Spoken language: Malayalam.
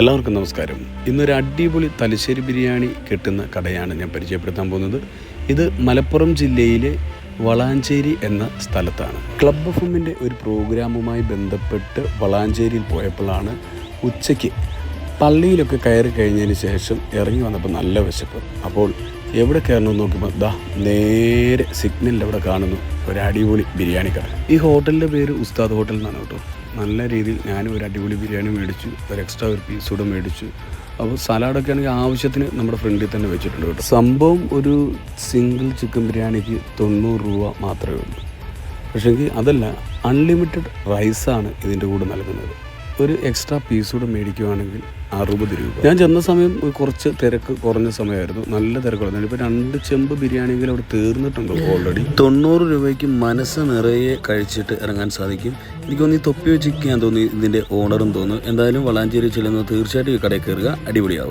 എല്ലാവർക്കും നമസ്കാരം. ഇന്നൊരു അടിപൊളി തലശ്ശേരി ബിരിയാണി കിട്ടുന്ന കടയാണ് ഞാൻ പരിചയപ്പെടുത്താൻ പോകുന്നത്. ഇത് മലപ്പുറം ജില്ലയിലെ വളാഞ്ചേരി എന്ന സ്ഥലത്താണ്. ക്ലബ് എഫ് എമ്മിന്റെ ഒരു പ്രോഗ്രാമുമായി ബന്ധപ്പെട്ട് വളാഞ്ചേരിയിൽ പോയപ്പോഴാണ് ഉച്ചയ്ക്ക് പള്ളിയിലൊക്കെ കയറി കഴിഞ്ഞതിന് ശേഷം ഇറങ്ങി വന്നപ്പോൾ നല്ല വിശപ്പ്. അപ്പോൾ എവിടെ കയറണമെന്ന് നോക്കുമ്പോൾ ദാ നേരെ സിഗ്നലിൽ അവിടെ കാണുന്നു ഒരു അടിപൊളി ബിരിയാണി കട. ഈ ഹോട്ടലിന്റെ പേര് ഉസ്താദ് ഹോട്ടൽ എന്നാണ് കേട്ടോ. നല്ല രീതിയിൽ ഞാനും ഒരു അടിപൊളി ബിരിയാണി മേടിച്ചു ഒരു എക്സ്ട്രാ ഒരു പീസ് കൂടെ മേടിച്ചു. അപ്പോൾ സലാഡൊക്കെ ആണെങ്കിൽ ആവശ്യത്തിന് നമ്മുടെ ഫ്രണ്ടിൽ തന്നെ വെച്ചിട്ടുണ്ട് കേട്ടോ. സംഭവം ഒരു സിംഗിൾ ചിക്കൻ ബിരിയാണിക്ക് തൊണ്ണൂറ് രൂപ മാത്രമേ ഉള്ളൂ. പക്ഷേങ്കിൽ അതല്ല അൺലിമിറ്റഡ് റൈസാണ് ഇതിന്റെ കൂടെ നൽകുന്നത്. ഒരു എക്സ്ട്രാ പീസ് കൂടെ മേടിക്കുവാണെങ്കിൽ അറുപത് രൂപ. ഞാൻ ചെന്ന സമയം കുറച്ച് തിരക്ക് കുറഞ്ഞ സമയമായിരുന്നു. നല്ല തിരക്കുള്ള ഇപ്പോൾ രണ്ട് ചെമ്പ് ബിരിയാണിയെങ്കിലും അവിടെ തീർന്നിട്ടുണ്ട് ഓൾറെഡി തൊണ്ണൂറ് രൂപയ്ക്ക് മനസ്സ് നിറയെ കഴിച്ചിട്ട് ഇറങ്ങാൻ സാധിക്കും. എനിക്കൊന്ന് ഈ തൊപ്പി വെച്ചിരിക്കാൻ തോന്നി ഇതിന്റെ ഓണറും തോന്നുന്നു. എന്തായാലും വളാഞ്ചേരി ചെല്ലുന്നത് തീർച്ചയായിട്ടും ഈ കടയിൽ കയറുക. അടിപൊളിയാവുക.